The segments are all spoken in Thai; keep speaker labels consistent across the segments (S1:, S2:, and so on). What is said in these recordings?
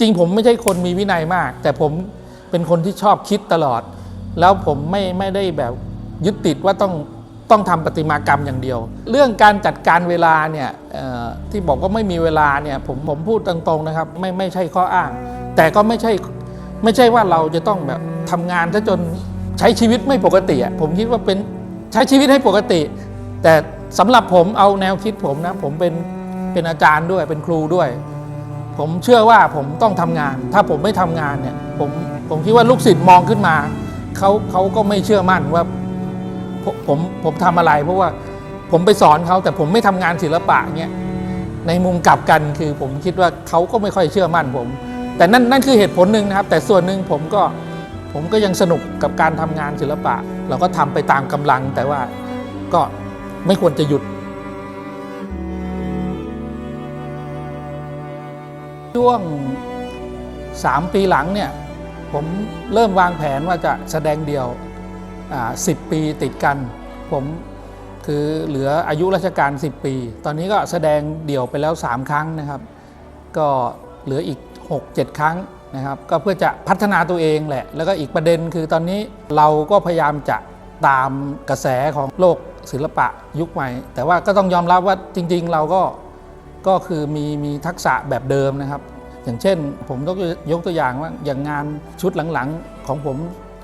S1: จริงผมไม่ใช่คนมีวินัยมาก แต่ผมเป็นคนที่ชอบคิดตลอด แล้วผมไม่ไม่ได้แบบยึดติดว่าต้องต้องทำประติมากรรมอย่างเดียว เรื่องการจัดการเวลาเนี่ยที่บอกว่าไม่มีเวลาเนี่ยผมผมพูดตรงๆนะครับ ไม่ไม่ใช่ข้ออ้าง แต่ก็ไม่ใช่ไม่ใช่ว่าเราจะต้องแบบทำงานซะจนใช้ชีวิตไม่ปกติอะผมคิดว่าเป็นใช้ชีวิตให้ปกติ แต่สำหรับผมเอาแนวคิดผมนะผมเป็นเป็นอาจารย์ด้วยเป็นครูด้วย ผมเชื่อว่าผมต้องทำงาน ถ้าผมไม่ทำงานเนี่ยผมผมคิดว่าลูกศิษย์มองขึ้นมาเขาเขาก็ไม่เชื่อมั่นว่าผมผมทำอะไร เพราะว่าผมไปสอนเขาแต่ผมไม่ทำงานศิลปะเนี่ยในมุมกลับกันคือผมคิดว่าเขาก็ไม่ค่อยเชื่อมั่นผม แต่นั่นนั่นคือเหตุผลหนึ่งนะครับ แต่ส่วนหนึ่งผมก็ผมก็ยังสนุกกับการทำงานศิลปะ เราก็ทำไปตามกำลังแต่ว่าก็ไม่ควรจะหยุด ช่วง 3 ปีหลังเนี่ยผมเริ่มวางแผนว่าจะแสดงเดี่ยวสิบปีติดกัน ผมคือเหลืออายุราชการ 10 ปี ตอนนี้ก็แสดงเดี่ยวไปแล้ว 3 ครั้งนะครับ ก็เหลืออีก 6-7 ครั้งนะครับ ก็เพื่อจะพัฒนาตัวเองแหละ แล้วก็อีกประเด็นคือตอนนี้เราก็พยายามจะตามกระแสของโลกศิลปะยุคใหม่ แต่ว่าก็ต้องยอมรับว่าจริง ๆ เราก็ก็คือมีมีทักษะแบบเดิมนะครับ อย่างเช่น ผมต้องยกตัวอย่างว่าอย่างงานชุดหลังๆ ของผม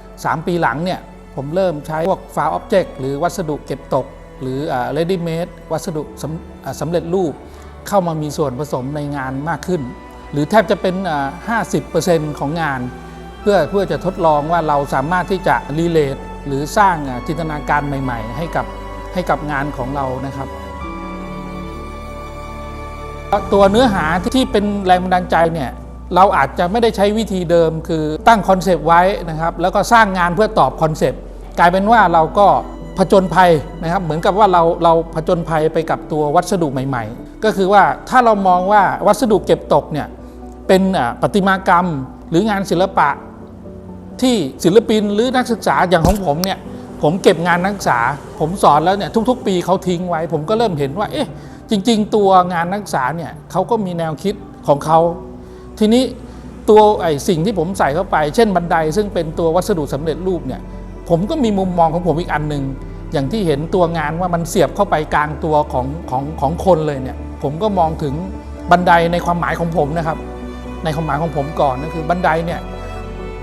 S1: 3 ปีหลังเนี่ยผมเริ่มใช้พวกฟา o อ j เจกต์หรือวัสดุเก็บตก หรืออ่า ready made วัสดุสำอ่าสำเร็จรูป เข้ามามีส่วนผสมในงานมากขึ้น หรือแทบจะเป็นอ่า50%ของงาน เพื่อเพื่อจะทดลองว่าเราสามารถที่จะรีเลทหรือสร้างจินตนาการใหม่ ๆ ให้กับให้กับงานของเรานะครับ ตัวเนื้อหาที่เป็นแรงบันดาลใจเนี่ยเราอาจจะไม่ได้ใช้วิธีเดิมคือตั้งคอนเซปต์ไว้นะครับแล้วก็สร้างงานเพื่อตอบคอนเซปต์กลายเป็นว่าเราก็ผจญภัยนะครับเหมือนกับว่าเราเราผจญภัยไปกับตัววัสดุใหม่ ๆ ก็คือว่าถ้าเรามองว่าวัสดุเก็บตกเนี่ยเป็นประติมากรรมหรืองานศิลปะที่ศิลปินหรือนักศึกษาอย่างของผมเนี่ยผมเก็บงานนักศึกษา ผมสอนแล้วเนี่ยทุก ๆ ปีเขาทิ้งไว้ ผมก็เริ่มเห็นว่าเอ๊ะ จริง ๆ ตัวงานนักศึกษาเนี่ยเขาก็มีแนวคิดของเขา ทีนี้ตัวไอ้สิ่งที่ผมใส่เข้าไป เช่นบันไดซึ่งเป็นตัววัสดุสำเร็จรูปเนี่ยผมก็มีมุมมองของผมอีกอันหนึ่งอย่างที่เห็นตัวงานว่ามันเสียบเข้าไปกลางตัวของของของคนเลยเนี่ยผมก็มองถึงบันไดในความหมายของผมนะครับ ในความหมายของผมก่อนก็คือบันไดเนี่ย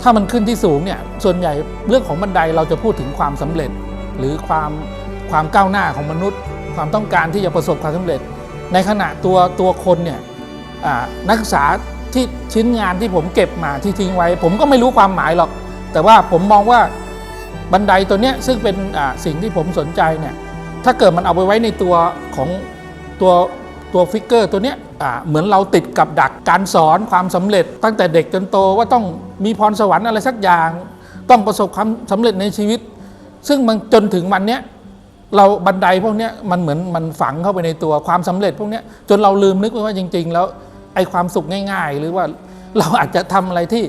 S1: ถ้ามันขึ้นที่สูงเนี่ยส่วนใหญ่เรื่องของบันไดเราจะพูดถึงความสำเร็จ หรือความความก้าวหน้าของมนุษย์ ความต้องการที่จะประสบความสำเร็จ ในขณะตัวตัวคนเนี่ยนักศึกษาที่ชิ้นงานที่ผมเก็บมาที่ทิ้งไว้ ผมก็ไม่รู้ความหมายหรอก แต่ว่าผมมองว่าบันไดตัวเนี้ยซึ่งเป็นสิ่งที่ผมสนใจเนี่ยถ้าเกิดมันเอาไปไว้ในตัวของตัวตัวฟิกเกอร์ตัวเนี้ยเหมือนเราติดกับดักการสอนความสำเร็จ ตั้งแต่เด็กจนโตว่าต้องมีพรสวรรค์อะไรสักอย่าง ต้องประสบความสำเร็จในชีวิต ซึ่งมันจนถึงวันเนี้ย เราบันไดพวกนี้มันเหมือนมันฝังเข้าไปในตัวความสำเร็จพวกนี้จนเราลืมนึกไปว่าจริง ๆ แล้วไอ้ความสุขง่าย ๆ หรือว่าเราอาจจะทำอะไรที่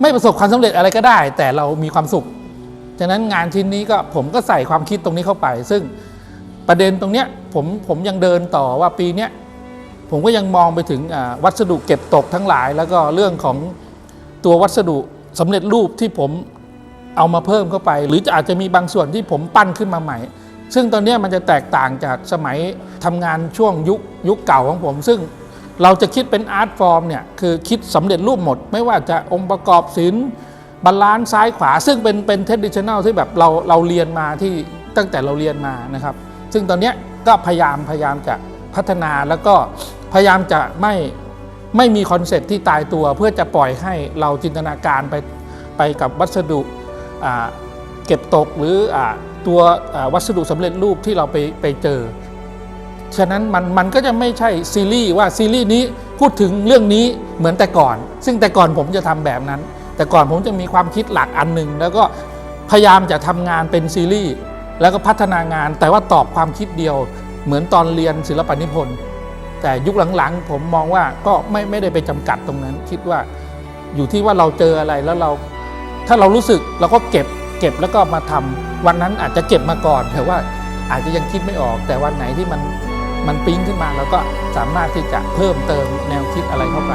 S1: ไม่ประสบความสำเร็จอะไรก็ได้ แต่เรามีความสุขฉะนั้นงานชิ้นนี้ก็ผมก็ใส่ความคิดตรงนี้เข้าไป ซึ่งประเด็นตรงเนี้ยผมผมยังเดินต่อว่าปีเนี้ยผมก็ยังมองไปถึงวัสดุเก็บตกทั้งหลาย แล้วก็เรื่องของตัววัสดุสำเร็จรูปที่ผมเอามาเพิ่มเข้าไป หรือจะอาจจะมีบางส่วนที่ผมปั้นขึ้นมาใหม่ ซึ่งตอนนี้มันจะแตกต่างจากสมัยทำงานช่วงยุคยุคเก่าของผม ซึ่งเราจะคิดเป็นอาร์ตฟอร์มเนี่ยคือคิดสำเร็จรูปหมด ไม่ว่าจะองค์ประกอบศิลป์บาลานซ์ซ้ายขวา ซึ่งเป็นเป็นเทดดิชันแนลที่แบบเราเราเรียนมาที่ตั้งแต่เราเรียนมานะครับ ซึ่งตอนนี้ก็พยายามพยายามจะพัฒนาแล้วก็พยายามจะไม่ไม่มีคอนเซ็ปต์ที่ตายตัว เพื่อจะปล่อยให้เราจินตนาการไปไปกับวัสดุเก็บตกหรืออ ตัววัสดุสำเร็จรูปที่เราไปไปเจอ ฉะนั้นมันมันก็จะไม่ใช่ซีรีส์ว่าซีรีส์นี้พูดถึงเรื่องนี้เหมือนแต่ก่อน ซึ่งแต่ก่อนผมจะทำแบบนั้น แต่ก่อนผมจะมีความคิดหลักอันหนึ่งแล้วก็พยายามจะทำงานเป็นซีรีส์แล้วก็พัฒนางาน แต่ว่าตอบความคิดเดียว เหมือนตอนเรียนศิลปนิพนธ์แต่ยุคหลังๆ ผมมองว่าก็ไม่ไม่ได้ไปจำกัดตรงนั้น คิดว่าอยู่ที่ว่าเราเจออะไรแล้วเรา ถ้าเรารู้สึกเราก็เก็บ เก็บแล้วก็มาทำวันนั้นอาจจะเก็บมาก่อนแต่ว่าอาจจะยังคิดไม่ออก แต่วันไหนที่มันมันปิ้งขึ้นมาเราก็สามารถที่จะเพิ่มเติมแนวคิดอะไรเข้าไป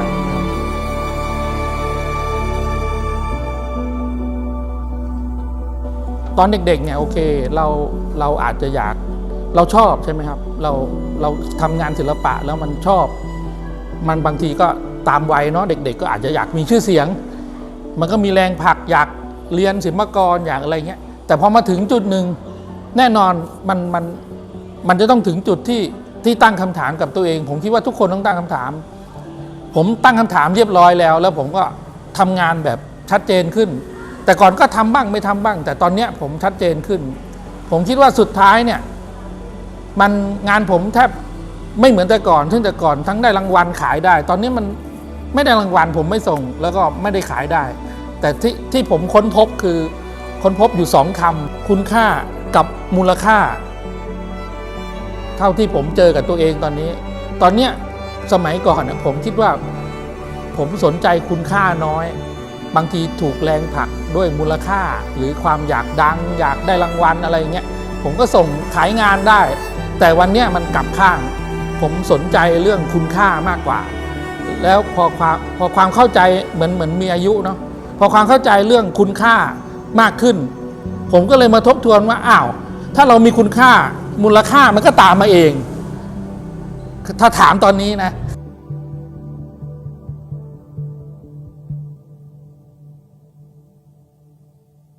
S1: ตอนเด็กๆเนี่ยโอเคเราเราอาจจะอยากเราชอบใช่ไหมครับ เราเราทำงานศิลปะแล้วมันชอบ มันบางทีก็ตามวัยเนาะเด็ก ๆ ก็อาจจะอยากมีชื่อเสียง มันก็มีแรงผลักอยาก เรียนศิลปากรอย่ากอะไรเงี้ยแต่พอมาถึงจุดหนึ่งแน่นอนมันมันมันจะต้องถึงจุดที่ที่ตั้งคำถามกับตัวเอง ผมคิดว่าทุกคนต้องตั้งคำถาม ผมตั้งคำถามเรียบร้อยแล้ว แล้วผมก็ทำงานแบบชัดเจนขึ้น แต่ก่อนก็ทำบ้างไม่ทำบ้าง แต่ตอนเนี้ยผมชัดเจนขึ้น ผมคิดว่าสุดท้ายเนี่ยมันงานผมแทบไม่เหมือนแต่ก่อนซึ่งแต่ก่อนทั้งได้รางวัลขายได้ ตอนนี้มันไม่ได้รางวัลผมไม่ส่ง แล้วก็ไม่ได้ขายได้ แต่ที่ที่ผมค้นพบคือค้นพบอยู่สองคำคุณค่ากับมูลค่า เท่าที่ผมเจอกับตัวเองตอนนี้ ตอนเนี้ยสมัยก่อนน่ะผมคิดว่า ผมสนใจคุณค่าน้อย บางทีถูกแรงผลักด้วยมูลค่า หรือความอยากดัง อยากได้รางวัลอะไรเงี้ยผมก็ส่งขายงานได้ แต่วันเนี้ยมันกลับข้าง ผมสนใจเรื่องคุณค่ามากกว่า แล้วพอความพอความเข้าใจเหมือนเหมือนมีอายุเนาะ พอความเข้าใจเรื่องคุณค่ามากขึ้น ผมก็เลยมาทบทวนว่าอ้าวถ้าเรามีคุณค่ามูลค่ามันก็ตามมาเอง ถ้าถามตอนนี้นะ